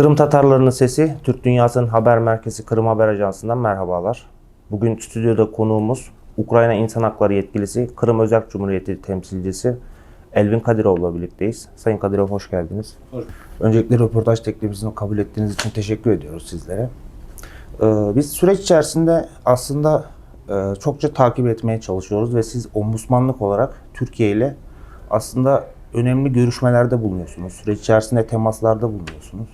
Kırım Tatarlarının Sesi, Türk Dünyası'nın haber merkezi Kırım Haber Ajansı'ndan merhabalar. Bugün stüdyoda konuğumuz Ukrayna İnsan Hakları Yetkilisi, Kırım Özerk Cumhuriyeti temsilcisi Elvin Kadirov'la birlikteyiz. Sayın Kadirov hoş geldiniz. Hoş Öncelikle röportaj teklifimizi kabul ettiğiniz için teşekkür ediyoruz sizlere. Ee, Biz süreç içerisinde aslında e, çokça takip etmeye çalışıyoruz ve siz ombudsmanlık olarak Türkiye ile aslında önemli görüşmelerde bulunuyorsunuz. Süreç içerisinde temaslarda bulunuyorsunuz.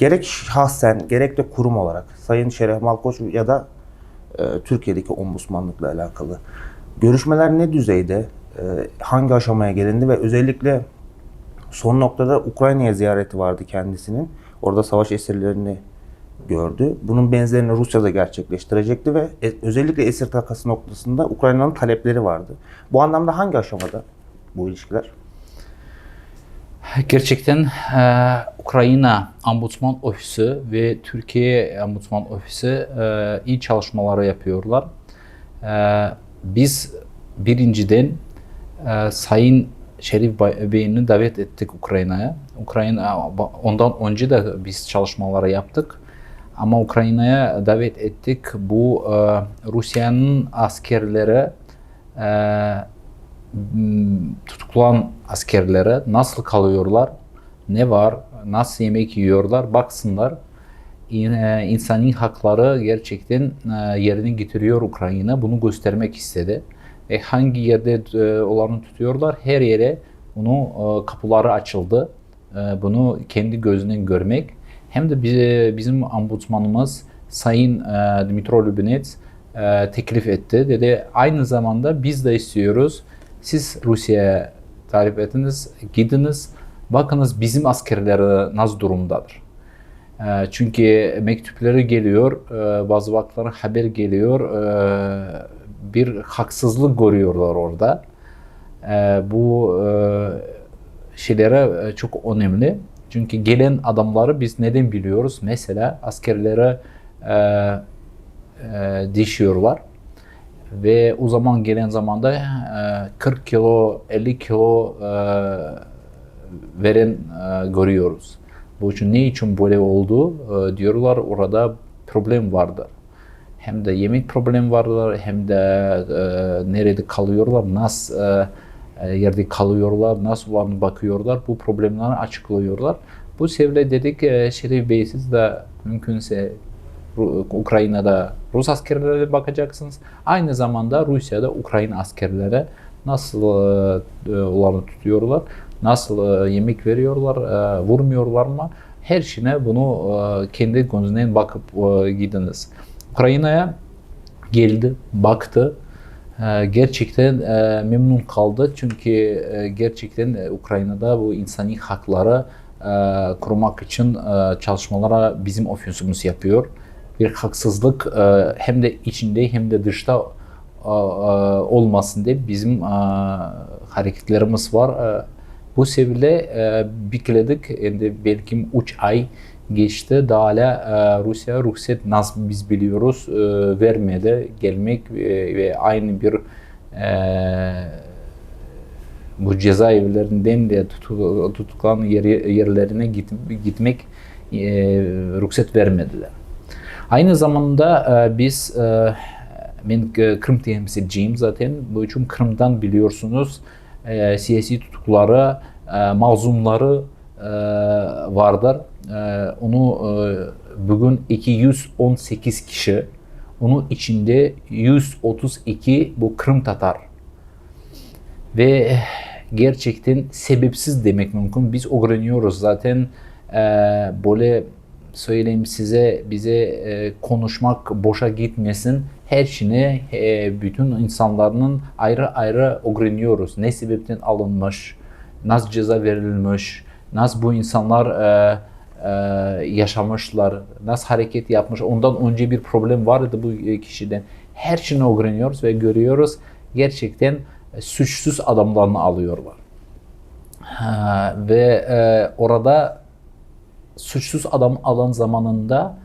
Gerek şahsen gerek de kurum olarak Sayın Şeref Malkoç ya da e, Türkiye'deki ombudsmanlıkla alakalı görüşmeler ne düzeyde, e, hangi aşamaya gelindi ve özellikle son noktada Ukrayna'ya ziyareti vardı kendisinin. Orada savaş esirlerini gördü. Bunun benzerini Rusya'da gerçekleştirecekti ve e- özellikle esir takası noktasında Ukrayna'nın talepleri vardı. Bu anlamda hangi aşamada bu ilişkiler? Gerçekten e, Ukrayna Ombudsman Ofisi ve Türkiye Ombudsman Ofisi e, iyi çalışmaları yapıyorlar. E, biz birinciden e, Sayın Şerif Bey'ini davet ettik Ukrayna'ya. Ukrayna ondan önce de biz çalışmaları yaptık. Ama Ukrayna'ya davet ettik. Bu e, Rusya'nın askerleri e, tutuklanan askerlere nasıl kalıyorlar, ne var, nasıl yemek yiyorlar baksınlar. E, İnsani hakları gerçekten e, yerini getiriyor Ukrayna. Bunu göstermek istedi. Ve hangi yerde e, olanı tutuyorlar her yere bunu e, kapıları açıldı. E, Bunu kendi gözünden görmek. Hem de bizim ombudsmanımız Sayın e, Dmitro Lubinets e, teklif etti. Dedi aynı zamanda biz de istiyoruz. Siz Rusya'ya talep ettiniz, gidiniz. Bakınız bizim askerleri nasıl durumdadır. E, Çünkü mektupları geliyor, e, bazı vakitler haber geliyor, e, bir haksızlık görüyorlar orada. E, Bu şeylere çok önemli. Çünkü gelen adamları biz neden biliyoruz? Mesela askerlere e, e, dişiyorlar ve o zaman gelen zamanda e, 40 kilo, 50 kilo e, veren e, görüyoruz. Bu için ne için böyle oldu e, diyorlar orada problem vardır. Hem de yemek problem vardır hem de e, nerede kalıyorlar, nasıl e, e, yerde kalıyorlar, nasıl var bakıyorlar bu problemleri açıklıyorlar. Bu sebeple dedik e, Şerif Bey siz de mümkünse Ukrayna'da Rus askerlere bakacaksınız. Aynı zamanda Rusya'da Ukrayna askerlere nasıl e, e, olanı tutuyorlar, nasıl e, yemek veriyorlar, vurmuyorlar mı? Her şeyine bunu kendi gözünden bakıp gidiniz. Ukrayna'ya geldi, baktı. Gerçekten memnun kaldı çünkü gerçekten Ukrayna'da bu insani hakları korumak için çalışmalara bizim ofisimiz yapıyor. Bir haksızlık e, hem de içinde hem de dışta e, e, olmasın diye bizim hareketlerimiz var. Bu sebeple e, bekledik. Yani belki 3 ay geçti. Daha hala Rusya ruhsat nasıl biz biliyoruz vermedi. Gelmek ve aynı bir bu cezaevlerinden de tutu- tutuklanan yer, yerlerine git, gitmek ruhsat vermediler. Aynı zamanda e, biz e, ben e, Kırım temsilciyim zaten. Bu için Kırım'dan biliyorsunuz e, siyasi tutukları, e, mazlumları e, vardır. Onu bugün 218 kişi, onun içinde 132 bu Kırım Tatar ve gerçekten sebepsiz demek mümkün. Biz öğreniyoruz zaten e, böyle söyleyeyim size bize e, konuşmak boşa gitmesin. Her şeyini e, bütün insanların ayrı ayrı öğreniyoruz. Ne sebepten alınmış, nasıl ceza verilmiş, nasıl bu insanlar e, e, yaşamışlar, nasıl hareket yapmış. Ondan önce bir problem vardı bu kişiden. Her şeyini öğreniyoruz ve görüyoruz. Gerçekten suçsuz adamlarını alıyorlar. Ha, ve e, orada suçsuz adam alan zamanında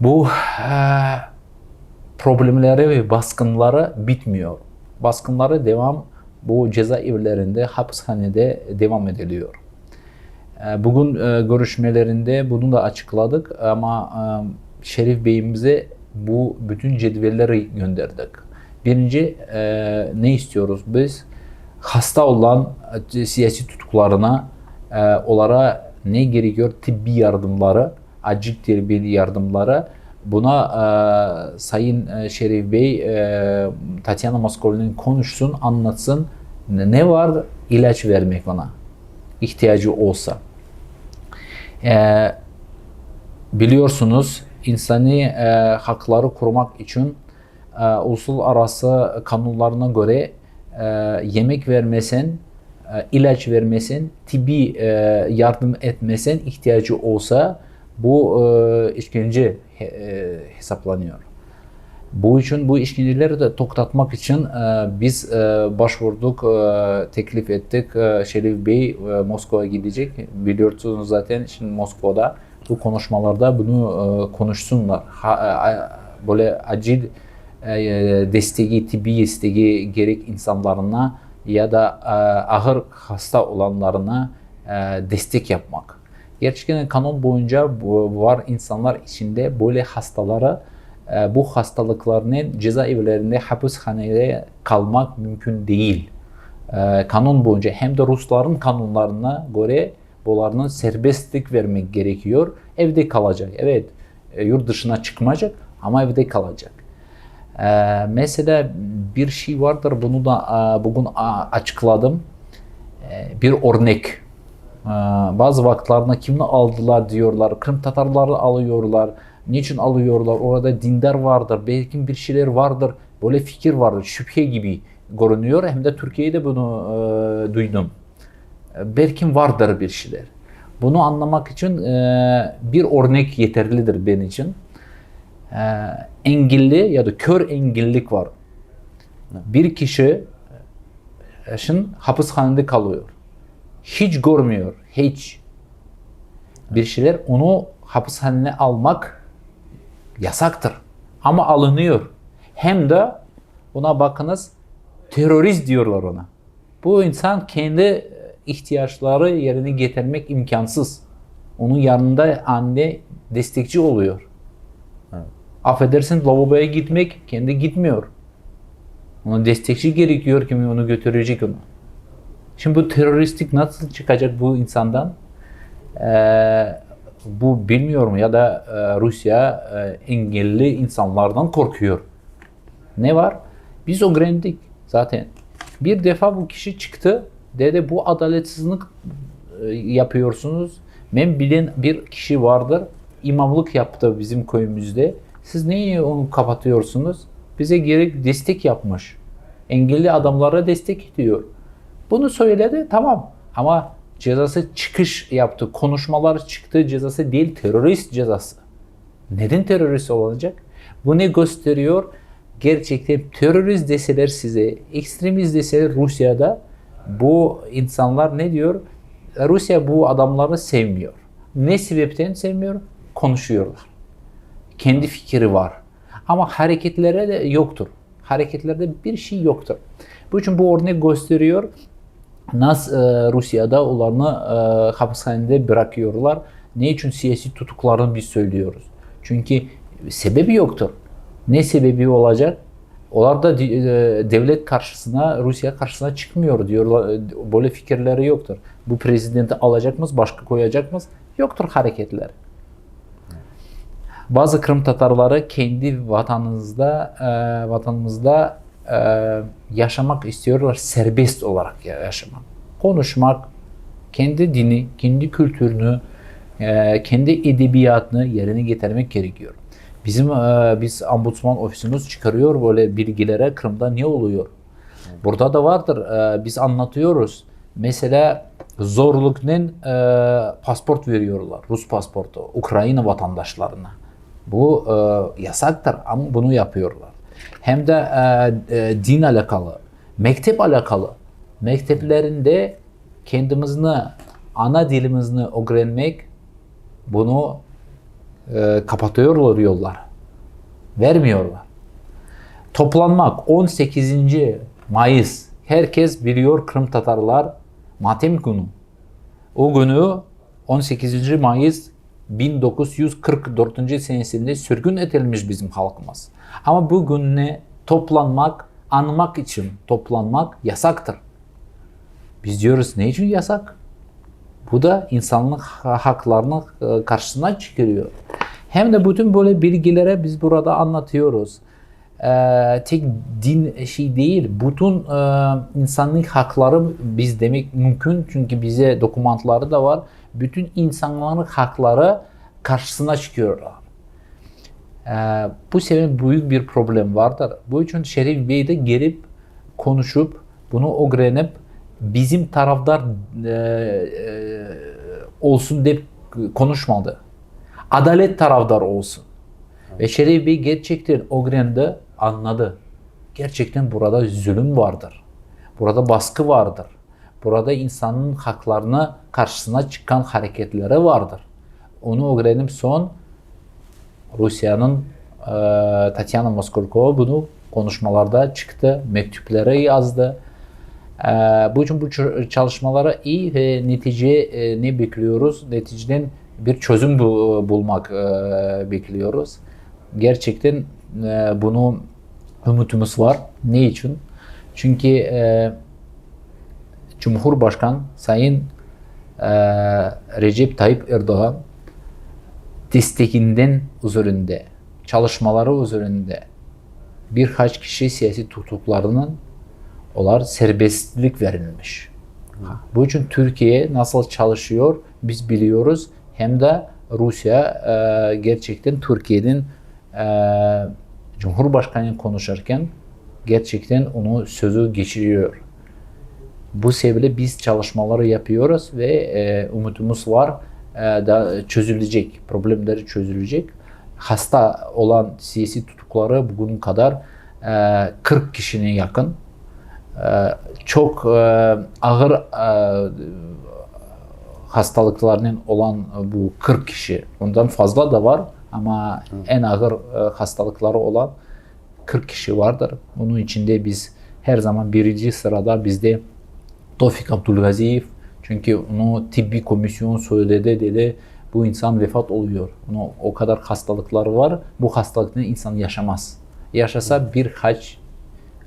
bu e, problemleri ve baskınları bitmiyor. Baskınları devam bu cezaevlerinde, hapishanede devam ediliyor. E, Bugün e, görüşmelerinde bunu da açıkladık ama e, Şerif Bey'imize bu bütün cedvelleri gönderdik. Birinci ne istiyoruz biz? Hasta olan siyasi tutuklarına onlara ne gerekiyor? Tıbbi yardımları, acil tıbbi yardımları. Buna e, Sayın e, Şerif Bey, e, Tatyana Moskova'nın konuşsun, anlatsın. Ne var? İlaç vermek ona ihtiyacı olsa. Ee, biliyorsunuz insani e, hakları korumak için e, uluslararası kanunlarına göre e, yemek vermesen, e, ilaç vermesen, tıbbi e, yardım etmesen ihtiyacı olsa bu e, işkence e, hesaplanıyor. Bu için bu işkenceleri de toktatmak için e, biz e, başvurduk, e, teklif ettik. E, Şerif Bey e, Moskova'ya gidecek. Biliyorsunuz zaten şimdi Moskova'da bu konuşmalarda bunu e, konuşsunlar. E, böyle acil e, desteği, tıbbi desteği gerek insanlarına ya da e, ağır hasta olanlarına e, destek yapmak. Gerçekten kanun boyunca var insanlar içinde böyle hastalara e, bu hastalıklarının cezaevlerinde hapishanede kalmak mümkün değil. E, kanun boyunca hem de Rusların kanunlarına göre bunların serbestlik vermek gerekiyor. Evde kalacak. Evet e, yurt dışına çıkmayacak ama evde kalacak. E, mesela bir şey vardır bunu da e, bugün açıkladım. E, bir örnek. E, bazı vakitlerinde kimini aldılar diyorlar. Kırım Tatarları alıyorlar. Niçin alıyorlar? Orada dindar vardır. Belki bir şeyler vardır. Böyle fikir vardır. Şüphe gibi görünüyor. Hem de Türkiye'de bunu e, duydum. E, Belki vardır bir şeyler. Bunu anlamak için e, bir örnek yeterlidir benim için. E, engelli ya da kör engellilik var. Bir kişi şimdi hapishanede kalıyor. Hiç görmüyor. Hiç. Bir şeyler onu hapishaneye almak yasaktır. Ama alınıyor. Hem de buna bakınız terörist diyorlar ona. Bu insan kendi ihtiyaçları yerine getirmek imkansız. Onun yanında anne destekçi oluyor. Affedersin lavaboya gitmek kendi gitmiyor. Ona destekçi gerekiyor ki onu götürecek onu. Şimdi bu teröristlik nasıl çıkacak bu insandan? Ee, bu bilmiyorum ya da e, Rusya e, engelli insanlardan korkuyor. Ne var? Biz öğrendik zaten. Bir defa bu kişi çıktı dedi bu adaletsizlik e, yapıyorsunuz. Ben bilen bir kişi vardır. imamlık yaptı bizim köyümüzde. Siz niye onu kapatıyorsunuz? Bize gerek destek yapmış. Engelli adamlara destek ediyor. Bunu söyledi tamam ama cezası çıkış yaptı. Konuşmalar çıktı cezası değil terörist cezası. Neden terörist olacak? Bu ne gösteriyor? Gerçekten terörist deseler size, ekstremist deseler Rusya'da bu insanlar ne diyor? Rusya bu adamları sevmiyor. Ne sebepten sevmiyor? Konuşuyorlar. Kendi fikri var. Ama hareketlere de yoktur. Hareketlerde bir şey yoktur. Bu için bu örnek gösteriyor. Nasıl e, Rusya'da onlarını e, hapishanede bırakıyorlar. Ne için siyasi tutuklarını biz söylüyoruz. Çünkü sebebi yoktur. Ne sebebi olacak? Onlar da e, devlet karşısına, Rusya karşısına çıkmıyor diyorlar. Böyle fikirleri yoktur. Bu prezidenti alacak mıyız, başka koyacak mıyız? Yoktur hareketler. Bazı Kırım Tatarları kendi vatanımızda, e, vatanımızda e, yaşamak istiyorlar, serbest olarak ya- yaşamak. Konuşmak, kendi dini, kendi kültürünü, e, kendi edebiyatını yerine getirmek gerekiyor. Bizim e, biz ombudsman ofisimiz çıkarıyor böyle bilgilere Kırım'da ne oluyor. Burada da vardır. e, biz anlatıyoruz. Mesela zorlukla e, pasport veriyorlar. Rus pasportu Ukrayna vatandaşlarına. Bu e, yasaktır ama bunu yapıyorlar. Hem de e, e, din alakalı, mektep alakalı. Mekteplerinde kendimizini, ana dilimizni öğrenmek bunu e, kapatıyorlar yollar. Vermiyorlar. Toplanmak 18. Mayıs. Herkes biliyor Kırım Tatarlar matem günü. O günü 18. Mayıs 1944 senesinde sürgün edilmiş bizim halkımız. Ama bugün ne toplanmak, anmak için toplanmak yasaktır. Biz diyoruz ne için yasak? Bu da insanlık ha- haklarını e, karşısına çıkarıyor. Hem de bütün böyle bilgilere biz burada anlatıyoruz. Ee, tek din şey değil, bütün e, insanlık hakları biz demek mümkün çünkü bize dokümanları da var. Bütün insanların hakları karşısına çıkıyorlar. Ee, bu sebeple büyük bir problem vardır. Bu için Şerif Bey de gelip konuşup bunu öğrenip bizim taraftar e, e, olsun deyip konuşmadı. Adalet taraftar olsun. Ve Şerif Bey gerçekten öğrendi, anladı. Gerçekten burada zulüm vardır. Burada baskı vardır. Burada insanın haklarına karşısına çıkan hareketleri vardır. Onu öğrenip son Rusya'nın e, Tatyana Moskurkova bunu konuşmalarda çıktı, mektupları yazdı. E, bu için bu çalışmalara iyi ve netice e, ne bekliyoruz? Neticeden bir çözüm bu, bulmak e, bekliyoruz. Gerçekten e, bunu ümitimiz var. Ne için? Çünkü e, Cumhurbaşkan Sayın e, Recep Tayyip Erdoğan destekinden üzerinde, çalışmaları üzerinde birkaç kişi siyasi tutuklarının olar serbestlik verilmiş. Bu için Türkiye nasıl çalışıyor biz biliyoruz. Hem de Rusya e, gerçekten Türkiye'nin e, Cumhurbaşkanı konuşurken gerçekten onu sözü geçiriyor. Bu sebeple biz çalışmaları yapıyoruz ve e, umudumuz var e, da çözülecek, problemleri çözülecek. Hasta olan siyasi tutukları bugün kadar e, 40 kişinin yakın. E, çok e, ağır e, hastalıklarının olan bu 40 kişi, ondan fazla da var ama en ağır e, hastalıkları olan 40 kişi vardır. Bunun içinde biz her zaman birinci sırada bizde Tofik Abdülgaziyev çünkü onu tıbbi komisyon söyledi dedi bu insan vefat oluyor. Onu o kadar hastalıkları var. Bu hastalıkla insan yaşamaz. Yaşasa birkaç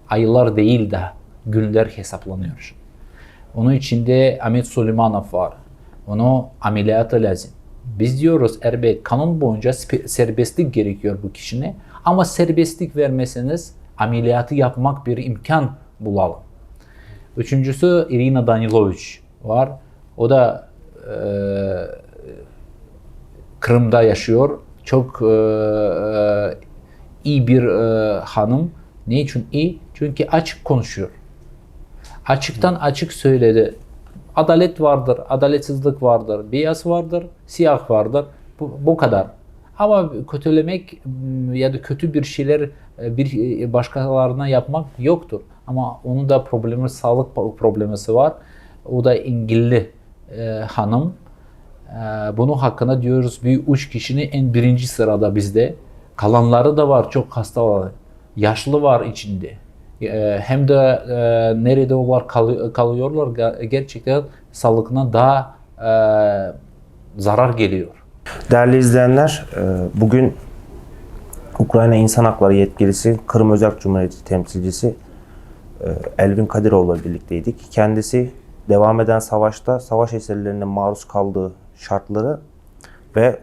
aylar değil de günler hesaplanıyor. Onun içinde Ahmet Süleymanov var. Onu ameliyatı lazım. Biz diyoruz elbet kanun boyunca serbestlik gerekiyor bu kişine. Ama serbestlik vermeseniz ameliyatı yapmak bir imkan bulalım. Üçüncüsü Irina Danilovic var. O da e, Kırım'da yaşıyor. Çok e, e, iyi bir e, hanım. Ne için iyi? Çünkü açık konuşuyor. Açıktan açık söyledi. Adalet vardır, adaletsizlik vardır, beyaz vardır, siyah vardır. Bu, bu kadar. Ama kötülemek ya da kötü bir şeyler e, bir e, başkalarına yapmak yoktur. Ama onun da problemi, sağlık problemisi var. O da İngilli e, hanım. E, bunun hakkında diyoruz bir üç kişinin en birinci sırada bizde. Kalanları da var, çok hasta var. Yaşlı var içinde. E, hem de e, nerede onlar kalı- kalıyorlar ge- gerçekten sağlıkına daha e, zarar geliyor. Değerli izleyenler, e, bugün Ukrayna İnsan Hakları Yetkilisi, Kırım Özerk Cumhuriyeti temsilcisi Elvin Kadirov'la birlikteydik. Kendisi devam eden savaşta savaş eserlerine maruz kaldığı şartları ve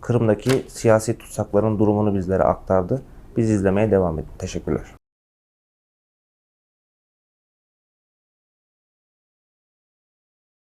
Kırım'daki siyasi tutsakların durumunu bizlere aktardı. Biz izlemeye devam edin. Teşekkürler.